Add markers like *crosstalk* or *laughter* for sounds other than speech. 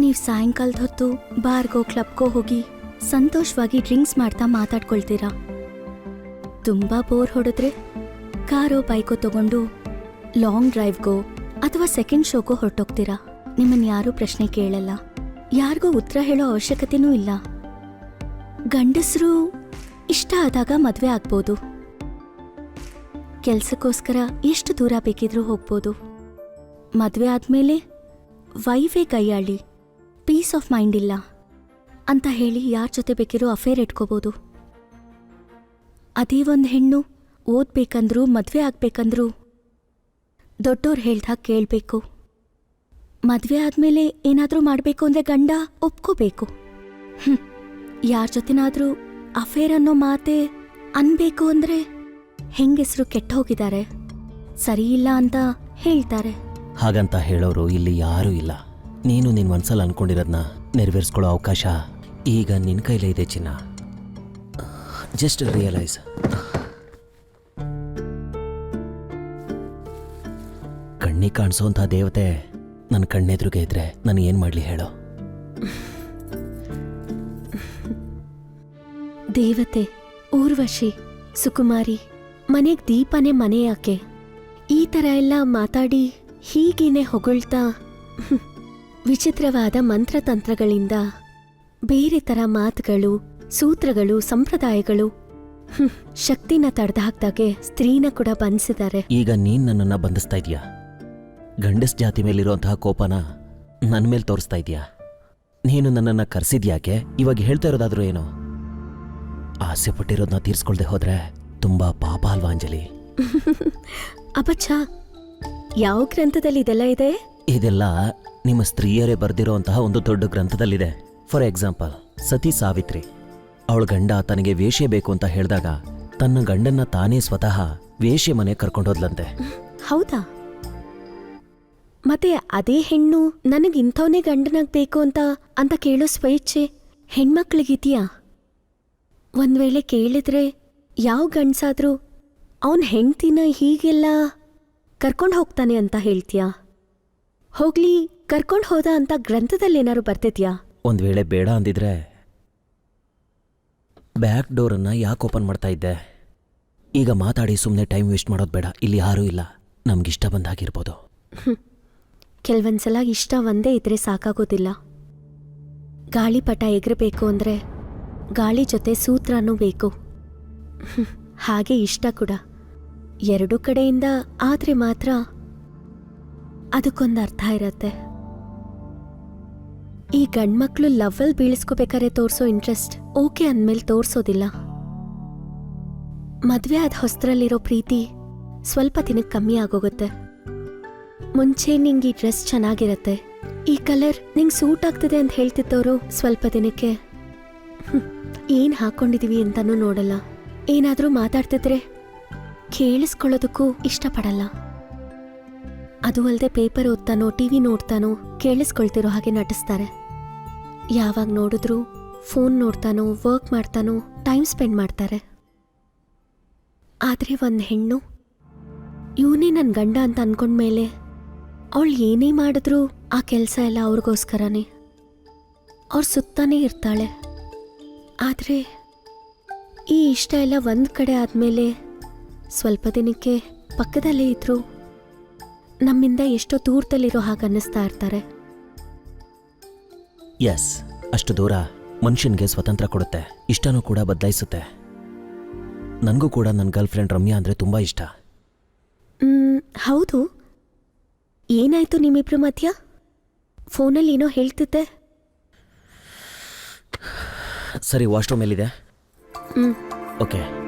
ನೀವು ಸಾಯಂಕಾಲದ ಹೊತ್ತು ಬಾರ್ಗೋ, ಕ್ಲಬ್ಗೋ ಹೋಗಿ ಸಂತೋಷವಾಗಿ ಡ್ರಿಂಕ್ಸ್ ಮಾಡ್ತಾ ಮಾತಾಡ್ಕೊಳ್ತೀರಾ? ತುಂಬಾ ಬೋರ್ ಹೊಡೆದ್ರೆ ಕಾರೋ, ಬೈಕೋ ತಗೊಂಡು ಲಾಂಗ್ ಡ್ರೈವ್ಗೋ ಅಥವಾ ಸೆಕೆಂಡ್ ಶೋಗೋ ಹೊರಟೋಗ್ತೀರಾ? ನಿಮ್ಮನ್ನ ಯಾರೂ ಪ್ರಶ್ನೆ ಕೇಳಲ್ಲ. ಯಾರಿಗೂ ಉತ್ತರ ಹೇಳೋ ಅವಶ್ಯಕತೆನೂ ಇಲ್ಲ. ಗಂಡಸರು ಇಷ್ಟ ಆದಾಗ ಮದ್ವೆ ಆಗ್ಬೋದು. ಕೆಲ್ಸಕ್ಕೋಸ್ಕರ ಎಷ್ಟು ದೂರ ಬೇಕಿದ್ರೂ ಹೋಗ್ಬೋದು. ಮದ್ವೆ ಆದ್ಮೇಲೆ ವೈಫೇ ಕೈಯಾಳಿ. ಪೀಸ್ ಆಫ್ ಮೈಂಡ್ ಇಲ್ಲ. ಅಂತ ಹೇಳಿ ಯಾರ ಜೊತೆ ಬೇಕಿರೋ ಅಫೇರ್ ಇಟ್ಕೋಬೋದು. ಅದೇ ಒಂದು ಹೆಣ್ಣು ಓದ್ಬೇಕಂದ್ರೂ, ಮದ್ವೆ ಆಗ್ಬೇಕಂದ್ರೂ ದೊಡ್ಡೋರು ಹೇಳ್ದಾಗ ಕೇಳಬೇಕು. ಮದ್ವೆ ಆದ್ಮೇಲೆ ಏನಾದರೂ ಮಾಡಬೇಕು ಅಂದ್ರೆ ಗಂಡ ಒಪ್ಕೋಬೇಕು. ಹ್ಮ್, ಯಾರ ಜೊತೆನಾದ್ರೂ ಅಫೇರ್ ಅನ್ನೋ ಮಾತೆ ಅನ್ಬೇಕು ಅಂದ್ರೆ ಹೆಂಗೆಸರು ಕೆಟ್ಟ ಹೋಗಿದ್ದಾರೆ. ಸರಿ ಇಲ್ಲ ಅಂತ ಹೇಳ್ತಾರೆ. ಹಾಗಂತ ಹೇಳೋರು ಇಲ್ಲಿ ಯಾರೂ ಇಲ್ಲ. ನೀನು ನಿನ್ ಮನಸ್ಸಲ್ಲಿ ಅನ್ಕೊಂಡಿರೋದನ್ನ ನೆರವೇರಿಸ್ಕೊಳ್ಳೋ ಅವಕಾಶ ಈಗ ನಿನ್ ಕೈಲೇ ಇದೆ ಚಿನ್ನ. ಜಸ್ಟ್ ರಿಯಲೈಸ್ ಕಣ್ಣಿ ಕಾಣಿಸೋಂಥ ದೇವತೆ ನನ್ನ ಕಣ್ಣೆದುರುಗೆ ಇದ್ರೆ ನಾನು ಏನು ಮಾಡ್ಲಿ ಹೇಳೋ. ದೇವತೆ, ಊರ್ವಶಿ, ಸುಕುಮಾರಿ, ಮನೆಗ್ ದೀಪನೇ ಮನೆ ಯಾಕೆ? ಈ ತರ ಎಲ್ಲ ಮಾತಾಡಿ ಹೀಗೇನೆ ಹೊಗಳ್ತಾ. ವಿಚಿತ್ರವಾದ ಮಂತ್ರತಂತ್ರಗಳಿಂದ ಬೇರೆ ಥರ ಮಾತುಗಳು ಸೂತ್ರಗಳು ಸಂಪ್ರದಾಯಗಳು. ಶಕ್ತಿನ ತಡೆದು ಹಾಕ್ದಾಗೆ ಸ್ತ್ರೀನ ಕೂಡ ಬಂಧಿಸಿದ್ದಾರೆ ಈಗ ನೀನ್ ನನ್ನನ್ನ ಬಂಧಿಸ್ತಾ ಇದೀಯಾ? ಗಂಡಸ್ ಜಾತಿ ಮೇಲಿರುವಂತಹ ಕೋಪನ ನನ್ನ ಮೇಲೆ ತೋರಿಸ್ತಾ ಇದೀಯಾ? ನೀನು ನನ್ನನ್ನ ಕರೆಸಿದ್ಯಾಕೆ? ಇವಾಗ ಹೇಳ್ತಾ ಇರೋದಾದ್ರೂ ಏನು? ಆಸೆ ಪಟ್ಟಿರೋದನ್ನ ತೀರ್ಸ್ಕೊಳ್ದೆ ಹೋದ್ರೆ ತುಂಬಾ ಪಾಪ ಅಲ್ವಾ ಅಂಜಲಿ? *laughs* ಅಪಚ್ಚ ಯಾವ ಗ್ರಂಥದಲ್ಲಿ ಇದೆಲ್ಲ ಇದೆ? ಇದೆಲ್ಲ ನಿಮ್ಮ ಸ್ತ್ರೀಯರೇ ಬರೆದಿರುವಂತಹ ಒಂದು ದೊಡ್ಡ ಗ್ರಂಥದಲ್ಲಿದೆ. ಫಾರ್ ಎಕ್ಸಾಂಪಲ್ ಸತಿ ಸಾವಿತ್ರಿ. ಅವಳ ಗಂಡ ತನಗೆ ವೇಷೆ ಬೇಕು ಅಂತ ಹೇಳಿದಾಗ ತನ್ನ ಗಂಡನ್ನ ತಾನೇ ಸ್ವತಃ ವೇಷೆ ಮನೆ ಕರ್ಕೊಂಡೋದ್ಲಂತೆ ಹೌದಾ? ಮತ್ತೆ ಅದೇ ಹೆಣ್ಣು ನನಗ್ ಇಂಥವನೇ ಗಂಡನಾಗ್ಬೇಕು ಅಂತ ಅಂತ ಕೇಳೋ ಸ್ವೇಚ್ಛೆ ಹೆಣ್ಮಕ್ಳಿಗಿದೆಯಾ ಒಂದ್ ವೇಳೆ ಕೇಳಿದ್ರೆ ಯಾವ ಗಂಡ್ಸಾದ್ರೂ, ಅವನ್ ಹೆಂಡ್ತಿನ ಹೀಗೆಲ್ಲ ಕರ್ಕೊಂಡು ಹೋಗ್ತಾನೆ ಅಂತ ಹೇಳ್ತೀಯಾ? ಹೋಗ್ಲಿ ಕರ್ಕೊಂಡು ಹೋದ ಅಂತ ಗ್ರಂಥದಲ್ಲೇನಾದ್ರು ಬರ್ತೈತ್ಯಾ ಒಂದ್ ವೇಳೆ ಬೇಡ ಅಂದಿದ್ರೆ ಬ್ಯಾಕ್ ಡೋರನ್ನು ಯಾಕೆ ಓಪನ್ ಮಾಡ್ತಾ ಇದ್ದೆ? ಈಗ ಮಾತಾಡಿ ಸುಮ್ಮನೆ ಟೈಮ್ ವೇಸ್ಟ್ ಮಾಡೋದು ಬೇಡ ಇಲ್ಲಿ ಯಾರೂ ಇಲ್ಲ. ನಮ್ಗಿಷ್ಟ ಬಂದಾಗಿರ್ಬೋದು ಕೆಲವೊಂದ್ಸಲ ಇಷ್ಟ ಒಂದೇ ಇದ್ರೆ ಸಾಕಾಗೋದಿಲ್ಲ. ಗಾಳಿಪಟ ಎಗರಬೇಕು ಅಂದ್ರೆ ಗಾಳಿ ಜೊತೆ ಸೂತ್ರನೂ ಬೇಕು. ಹಾಗೆ ಇಷ್ಟ ಕೂಡ. ಎರಡು ಕಡೆಯಿಂದ ಆದ್ರೆ ಮಾತ್ರ ಅದಕ್ಕೊಂದು ಅರ್ಥ ಇರತ್ತೆ. ಈ ಗಂಡ್ಮಕ್ಳು ಲವ್ವಲ್ಲಿ ಬೀಳಿಸ್ಕೋಬೇಕಾದ್ರೆ ತೋರಿಸೋ ಇಂಟ್ರೆಸ್ಟ್ ಓಕೆ ಅಂದಮೇಲೆ ತೋರಿಸೋದಿಲ್ಲ. ಮದುವೆ ಆದ ಹೊಸ್ತ್ರಲ್ಲಿರೋ ಪ್ರೀತಿ ಸ್ವಲ್ಪ ದಿನಕ್ಕೆ ಕಮ್ಮಿ ಆಗೋಗುತ್ತೆ. ಮುಂಚೆ ನಿಂಗೆ ಈ ಡ್ರೆಸ್ ಚೆನ್ನಾಗಿರತ್ತೆ. ಈ ಕಲರ್ ನಿಂಗೆ ಸೂಟ್ ಆಗ್ತದೆ ಅಂತ ಹೇಳ್ತಿದ್ದವರು ಸ್ವಲ್ಪ ದಿನಕ್ಕೆ ಏನು ಹಾಕ್ಕೊಂಡಿದೀವಿ ಅಂತಾನೂ ನೋಡಲ್ಲ. ಏನಾದರೂ ಮಾತಾಡ್ತಿದ್ರೆ ಕೇಳಿಸ್ಕೊಳ್ಳೋದಕ್ಕೂ ಇಷ್ಟಪಡಲ್ಲ. ಅದು ಅಲ್ಲದೆ ಪೇಪರ್ ಓದ್ತಾನೋ, ಟಿವಿ ನೋಡ್ತಾನೋ, ಕೇಳಿಸ್ಕೊಳ್ತಿರೋ ಹಾಗೆ ನಟಿಸ್ತಾರೆ. ಯಾವಾಗ ನೋಡಿದ್ರು ಫೋನ್ ನೋಡ್ತಾನೋ, ವರ್ಕ್ ಮಾಡ್ತಾನೋ, ಟೈಮ್ ಸ್ಪೆಂಡ್ ಮಾಡ್ತಾರೆ. ಆದರೆ ಒಂದು ಹೆಣ್ಣು, ಇವನೇ ನನ್ನ ಗಂಡ ಅಂತ ಅಂದ್ಕೊಂಡ್ಮೇಲೆ ಅವಳು ಏನೇ ಮಾಡಿದ್ರೂ ಆ ಕೆಲಸ ಎಲ್ಲ ಅವ್ರಿಗೋಸ್ಕರನೇ. ಅವ್ರ ಸುತ್ತಾನೇ ಇರ್ತಾಳೆ. ಆದರೆ ಈ ಇಷ್ಟ ಎಲ್ಲ ಒಂದು ಕಡೆ ಆದಮೇಲೆ ಸ್ವಲ್ಪ ದಿನಕ್ಕೆ ಪಕ್ಕದಲ್ಲೇ ಇದ್ರು ನಮ್ಮಿಂದ ಎಷ್ಟೋ ದೂರದಲ್ಲಿರೋ ಹಾಗೆ ಅನ್ನಿಸ್ತಾ ಇರ್ತಾರೆ. ಎಸ್ ಅಷ್ಟು ದೂರ ಮನುಷ್ಯನಿಗೆ ಸ್ವತಂತ್ರ ಕೊಡುತ್ತೆ. ಇಷ್ಟನೂ ಕೂಡ ಬದಲಾಯಿಸುತ್ತೆ. ನನಗೂ ಕೂಡ ನನ್ನ ಗರ್ಲ್ ಫ್ರೆಂಡ್ ರಮ್ಯಾ ಅಂದರೆ ತುಂಬ ಇಷ್ಟ. ಮ್, ಹೌದು. ಏನಾಯ್ತು ನಿಮ್ಮಿಬ್ರ ಮಧ್ಯ? ಫೋನಲ್ಲಿ ಏನೋ ಹೇಳ್ತಿದ್ದೆ. ಸರಿ ವಾಶ್ರೂಮ್ ಎಲ್ಲಿದೆ? ಹ್ಮ್. ಓಕೆ